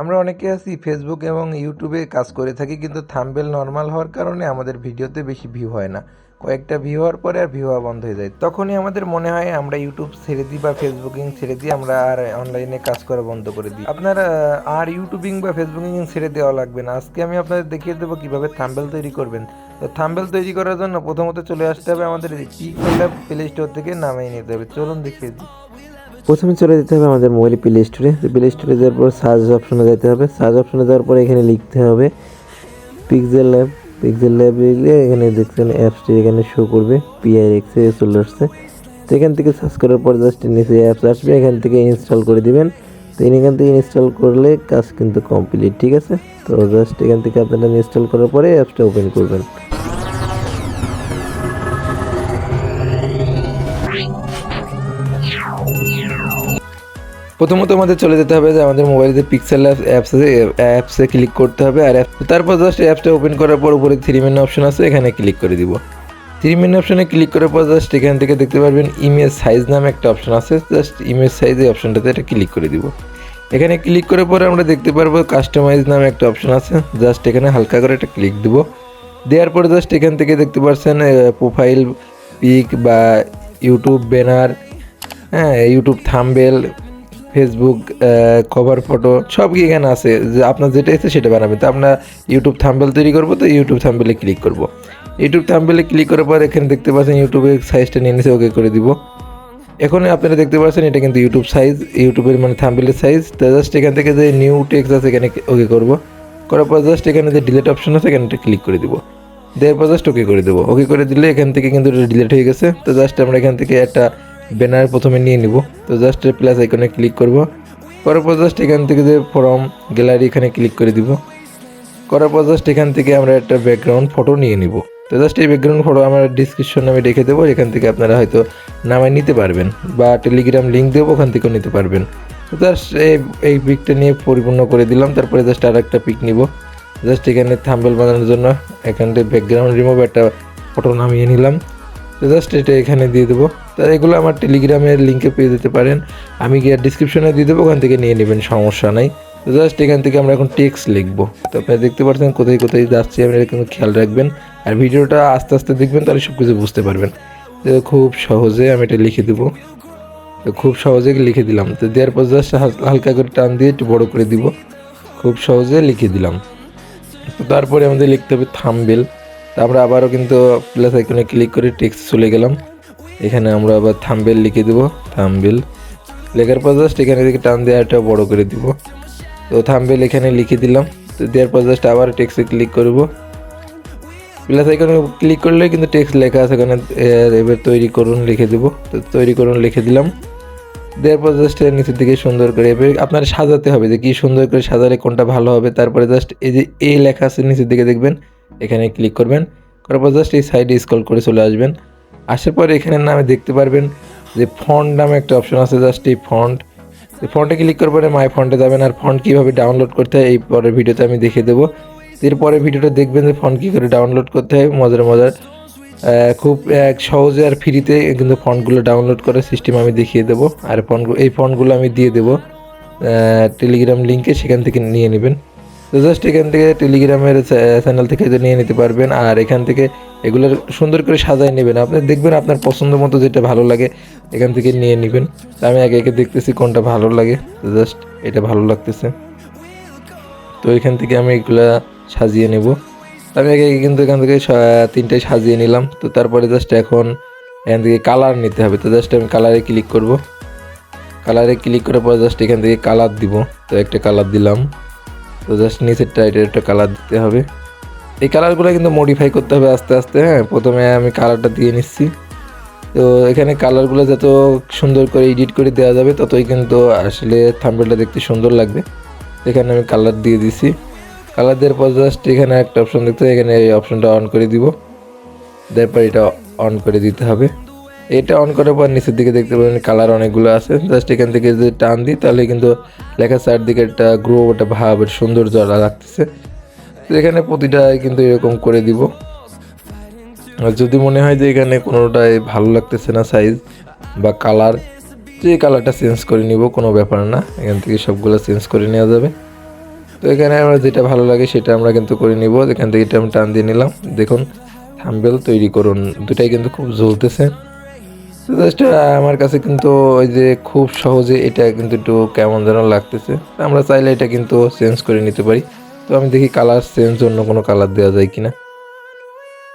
আমরা অনেকে আছি ফেসবুক এবং ইউটিউবে কাজ করে থাকি, কিন্তু থাম্বেল নর্মাল হওয়ার কারণে আমাদের ভিডিওতে বেশি ভিউ হয় না। কয়েকটা ভিউ হওয়ার পরে আর ভিউ বন্ধ হয়ে যায়। তখনই আমাদের মনে হয় আমরা ইউটিউব ছেড়ে দিই বা ফেসবুকিং ছেড়ে দিই, আমরা আর অনলাইনে কাজ করা বন্ধ করে দিই। আপনার, আর ইউটিউবিং বা ফেসবুকিং ছেড়ে দেওয়া লাগবে না। আজকে আমি আপনাদের দেখিয়ে দেবো কীভাবে থাম্বেল তৈরি করবেন। তো থাম্বেল তৈরি করার জন্য প্রথমত চলে আসতে হবে আমাদের প্লে স্টোর থেকে নামিয়ে নিতে হবে। চলুন দেখিয়ে দিই। প্রথমে চলে যেতে হবে আমাদের মোবাইল প্লে স্টোরে প্লে স্টোরে যাওয়ার পর সার্চ অপশনে যেতে হবে। সার্চ অপশনে যাওয়ার পরে এখানে লিখতে হবে পিক্সেল ল্যাব পিক্সেল ল্যাব লিখলে এখানে দেখছেন অ্যাপসটি এখানে শো করবে। পিআই এক্সে চলে আসছে। তো এখান থেকে সার্চ করার পর জাস্ট নিচে অ্যাপস আসবে, এখান থেকে ইনস্টল করে দিবেন। তো এখান থেকে ইনস্টল করলে কাজ কিন্তু কমপ্লিট ঠিক আছে? তো জাস্ট এখান থেকে আপনারা ইনস্টল করার পরে অ্যাপসটা ওপেন করবেন। প্রথমত আমাদের চলে যেতে হবে যে আমাদের মোবাইলে যে পিক্সেল অ্যাপস আছে অ্যাপসে ক্লিক করতে হবে আর app- তারপর জাস্ট অ্যাপসটা ওপেন করার পর উপরে থ্রি মেন অপশন আছে, এখানে ক্লিক করে দিব। থ্রি মেন অপশনে ক্লিক করার পর জাস্ট এখান থেকে দেখতে পারবেন ইমেজ সাইজ নামে একটা অপশন আছে জাস্ট ইমেজ সাইজ এই অপশনটাতে এটা ক্লিক করে দিব। এখানে ক্লিক করার পরে আমরা দেখতে পারব কাস্টমাইজ নামে একটা অপশন আছে জাস্ট এখানে হালকা করে একটা ক্লিক দিব। দেওয়ার পরে জাস্ট এখান থেকে দেখতে পাচ্ছেন প্রোফাইল পিক বা ইউটিউব ব্যানার হ্যাঁ YouTube thumbnail Facebook cover photo সব কি এখানে আছে? যে আপনার যেটা ইচ্ছে সেটা বানাবেন। তো আমরা ইউটিউব থাম্বেল তৈরি করব, তো ইউটিউব থাম্বেলে ক্লিক করব। ইউটিউব থাম্বেলে ক্লিক করার পর এখানে দেখতে পাচ্ছেন ইউটিউবের সাইজটা নিয়ে নিচে ওকে করে দিব। এখন আপনারা দেখতে পাচ্ছেন এটা কিন্তু ইউটিউব সাইজ ইউটিউবের মানে থাম্বেলের সাইজ তো জাস্ট এখান থেকে যে নিউ টেক্সট আছে এখানে ওকে করব। করার পর জাস্ট এখানে যে ডিলেট অপশন আছে এখানে ক্লিক করে দিব। দেওয়ার পর জাস্ট ওকে করে দেবো। ওকে করে দিলে এখান থেকে কিন্তু ডিলেট হয়ে গেছে। তো জাস্ট আমরা এখান থেকে একটা ব্যানার প্রথমে নিয়ে নিব। তো জাস্ট প্লাস আইকনে ক্লিক করব। করার পর জাস্ট এখান থেকে যে ফর্ম গ্যালারি এখানে ক্লিক করে দিব। করার পর জাস্ট এখান থেকে আমরা একটা ব্যাকগ্রাউন্ড ফটো নিয়ে নিব। তো জাস্ট এই ব্যাকগ্রাউন্ড ফটো আমরা ডিসক্রিপশন আমি রেখে দেবো। এখান থেকে আপনারা হয়তো নামায় নিতে পারবেন বা টেলিগ্রাম লিঙ্ক দেবো ওখান থেকেও নিতে পারবেন। তো জাস্ট এই এই পিকটা নিয়ে পরিপূর্ণ করে দিলাম। তারপরে জাস্ট আর একটা পিক নিব। জাস্ট এখানে থাম্বেল বানানোর জন্য এখান থেকে ব্যাকগ্রাউন্ড রিমুভ একটা ফটো নামিয়ে নিলাম। তো জাস্ট এটা এখানে দিয়ে দেবো। তো এগুলো আমার টেলিগ্রামের লিঙ্কে পেয়ে যেতে পারেন। আমি গিয়ে ডিসক্রিপশনে দিয়ে দেবো, ওখান থেকে নিয়ে নেবেন, সমস্যা নাই। তো জাস্ট এখান থেকে আমরা এখন টেক্সট লিখব। তো আপনারা দেখতে পাচ্ছেন কোথায় কোথায় যাচ্ছি, আপনারা কিন্তু খেয়াল রাখবেন। আর ভিডিওটা আস্তে আস্তে দেখবেন, তাহলে সব কিছু বুঝতে পারবেন। তো খুব সহজে আমি এটা লিখে দেবো। তো খুব সহজে লিখে দিলাম। তো দেওয়ার পর জাস্ট হালকা করে টান দিয়ে একটু বড় করে দিব। খুব সহজে লিখে দিলাম। তো তারপরে আমাদের লিখতে হবে থামবেল। তা আমরা আবারও কিন্তু প্লাস আইকনে ক্লিক করে টেক্সট চলে গেলাম। এখানে আমরা আবার থামবেল লিখে দেবো থামবেল লেখার পর জাস্ট এখানে থেকে টান দিয়ে একটা বড় করে দিব। তো থামবেল এখানে লিখে দিলাম, তো দেওয়ার পর জাস্ট আবার টেক্সটে ক্লিক করব। প্লাস এখানে ক্লিক করলে কিন্তু টেক্সট লেখা আছে, এখানে এবার তৈরি করুন লিখে দেব। তো তৈরি করুন, লিখে দিলাম। দেওয়ার পর জাস্ট নিচের দিকে সুন্দর করে এবার আপনার সাজাতে হবে যে কি সুন্দর করে সাজালে কোনটা ভালো হবে। তারপরে জাস্ট এই যে এ লেখা আছে নিচের দিকে দেখবেন। এখানে ক্লিক করবেন। করার পর জাস্ট এই সাইডে স্ক্রল করে চলে আসবেন। আসার পর এখানে নামে দেখতে পারবেন যে ফন্ট নামে একটা অপশন আছে জাস্ট এই ফন্ট ফন্টে ক্লিক করার পরে মাই ফন্টে যাবেন আর ফন্ট কীভাবে ডাউনলোড করতে হয় এই পরের ভিডিওতে আমি দেখিয়ে দেবো। এরপরে ভিডিওটা দেখবেন যে ফন্ট কী করে ডাউনলোড করতে হয়, মজার মজার। খুব এক সহজে আর ফ্রিতে কিন্তু ফন্টগুলো ডাউনলোড করার সিস্টেম আমি দেখিয়ে দেবো। আর ফন্ট এই ফন্টগুলো আমি দিয়ে দেবো। টেলিগ্রাম লিঙ্কে সেখান থেকে নিয়ে নেবেন। তো জাস্ট এখান থেকে টেলিগ্রামের চ্যানেল থেকে নিয়ে নিতে পারবেন। আর এখান থেকে এগুলো সুন্দর করে সাজায় নেবেন। আপনি দেখবেন আপনার পছন্দ মতো যেটা ভালো লাগে, এখান থেকে নিয়ে নেবেন। আমি আগে একে দেখতেছি কোনটা ভালো লাগে। জাস্ট এটা ভালো লাগতেছে। তো এখান থেকে আমি এগুলা সাজিয়ে নেব। আমি আগে কিন্তু এখান থেকে তিনটাই সাজিয়ে নিলাম। তো তারপরে জাস্ট এখন এখান থেকে কালার নিতে হবে। তো জাস্ট আমি কালারে ক্লিক করব। কালারে ক্লিক করার পর জাস্ট এখান থেকে কালার দিব। তো একটা কালার দিলাম। তো জাস্ট নিচের এটা একটা কালার দিতে হবে। এই কালারগুলো কিন্তু মডিফাই করতে হবে আস্তে আস্তে হ্যাঁ? প্রথমে আমি কালারটা দিয়ে নিচ্ছি। তো এখানে কালারগুলো যত সুন্দর করে এডিট করে দেওয়া যাবে, ততই কিন্তু আসলে থাম্বেলটা দেখতে সুন্দর লাগবে। এখানে আমি কালার দিয়ে দিছি। কালার দেওয়ার পর জাস্ট এখানে একটা অপশন দেখতে এখানে এই অপশনটা অন করে দিব। তারপর এটা অন করে দিতে হবে। এটা অন করার পর নিচের দিকে দেখতে পাবেন কালার অনেকগুলো আছে। জাস্ট এখান থেকে যদি টান দিই, তাহলে কিন্তু লেখা চারদিকে একটা গ্রো একটা ভাব সৌন্দর্য লাগতেছে। তো এখানে প্রতিটা কিন্তু এরকম করে দিব। আর যদি মনে হয় যে এখানে কোনোটাই ভালো লাগতেছে না সাইজ বা কালার যে কালারটা চেঞ্জ করে নিব, কোনো ব্যাপার না। এখান থেকে সবগুলো চেঞ্জ করে নেওয়া যাবে। তো এখানে আমরা যেটা ভালো লাগে সেটা আমরা কিন্তু করে নিব। এখান থেকে এটা আমি টান দিয়ে নিলাম। দেখুন, থাম্বেল তৈরি করুন। দুটাই কিন্তু খুব জ্বলতেছে। তো আমার কাছে কিন্তু ওই যে খুব সহজে এটা কিন্তু একটু কেমন যেন লাগতেছে। আমরা চাইলে এটা কিন্তু চেঞ্জ করে নিতে পারি। তো আমি দেখি কালার চেঞ্জ অন্য কোনো কালার দেওয়া যায় কিনা।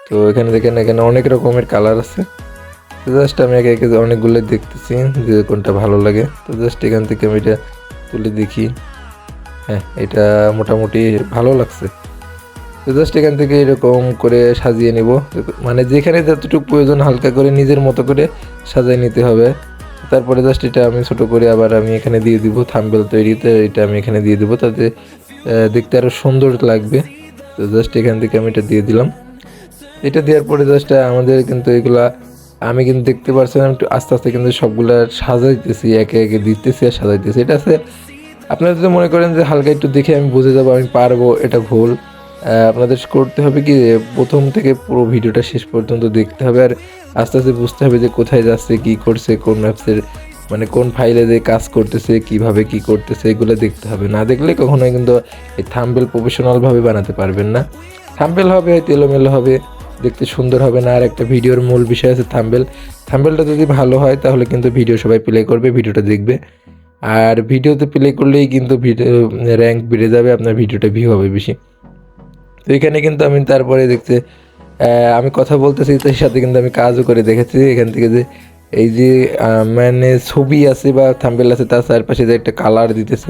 তো এখানে দেখেন, এখানে অনেক রকমের কালার আছে। তো জাস্ট আমি একে একে অনেকগুলো দেখতেছি যে কোনটা ভালো লাগে। তো জাস্ট এখান থেকে আমি এটা তুলে দেখি। হ্যাঁ এটা মোটামুটি ভালো লাগছে। তো জাস্ট এখান থেকে এরকম করে সাজিয়ে নিব। মানে যেখানে যতটুকু প্রয়োজন হালকা করে নিজের মতো করে সাজিয়ে নিতে হবে। তারপরে জাস্ট এটা আমি ছোট করে আবার আমি এখানে দিয়ে দিব থাম্বেল তৈরিতে, এটা আমি এখানে দিয়ে দিব তাতে দেখতে আরও সুন্দর লাগবে। তো জাস্ট এখান থেকে আমি এটা দিয়ে দিলাম। এটা দেওয়ার পরে জাস্ট আমাদের কিন্তু এগুলা, আমি কিন্তু দেখতে পারছিলাম একটু আস্তে আস্তে কিন্তু সবগুলা সাজাইতেছি, একে একে দিতেছি আর সাজাইতেছি। এটা আছে, আপনারা যদি মনে করেন যে হালকা একটু দেখে আমি বুঝে যাব আমি পারব, এটা ভুল। আপনাদের করতে হবে কি প্রথম থেকে পুরো ভিডিওটা শেষ পর্যন্ত দেখতে হবে আর আস্তে আস্তে বুঝতে হবে যে কোথায় যাচ্ছে, কি করছে, কোন ম্যাপসের মানে কোন ফাইলে যে কাজ করতেছে, কীভাবে কি করতেছে, এগুলো দেখতে হবে। না দেখলে কখনোই কিন্তু এই থাম্বেল প্রফেশনালভাবে বানাতে পারবেন না। থাম্বেল হবে হয়তো এলোমেলো হবে, দেখতে সুন্দর হবে না। আর একটা ভিডিওর মূল বিষয় আছে থাম্বেল থাম্বেলটা যদি ভালো হয়, তাহলে কিন্তু ভিডিও সবাই প্লে করবে, ভিডিওটা দেখবে। আর ভিডিওতে প্লে করলেই কিন্তু ভিডিও র্যাঙ্ক বেড়ে যাবে, আপনার ভিডিওটা ভিউ হবে বেশি। তো এখানে কিন্তু আমি তারপরে দেখতে আমি কথা বলতেছি তার সাথে কিন্তু আমি কাজও করে দেখেছি এখান থেকে যে এই যে মানে ছবি আছে বা থাম্বেল আছে, তার চারপাশে যে একটা কালার দিতেছে,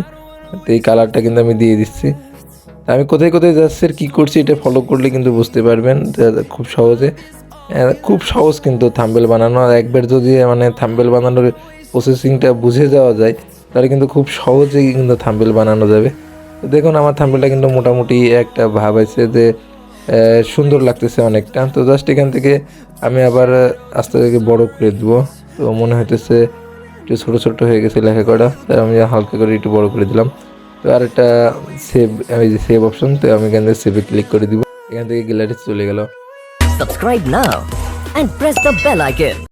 তো এই কালারটা কিন্তু আমি দিয়ে দিচ্ছি। আমি কোথায় কোথায় যাচ্ছি আর কী করছি, এটা ফলো করলে কিন্তু বুঝতে পারবেন খুব সহজে। খুব সহজ কিন্তু থাম্বেল বানানো, আর একবার যদি মানে থাম্বেল বানানোর প্রসেসিংটা বুঝে যাওয়া যায়, তাহলে কিন্তু খুব সহজেই কিন্তু থাম্বেল বানানো যাবে। দেখুন, আমার থাম্বেলটা কিন্তু মোটামুটি একটা ভাব আছে যে সুন্দর লাগতেছে অনেকটা। তো জাস্ট এখান থেকে আমি আবার আস্তে আস্তে বড় করে দিব। তো মনে হইতেছে একটু ছোটো ছোটো হয়ে গেছে লেখা করা তাই আমি হালকা করে একটু বড় করে দিলাম। তো আর একটা সেভ এই যে সেভ অপশন তো আমি এখান থেকে সেভে ক্লিক করে দিব। এখান থেকে গ্যালারি চলে গেল। Subscribe now and press the bell icon.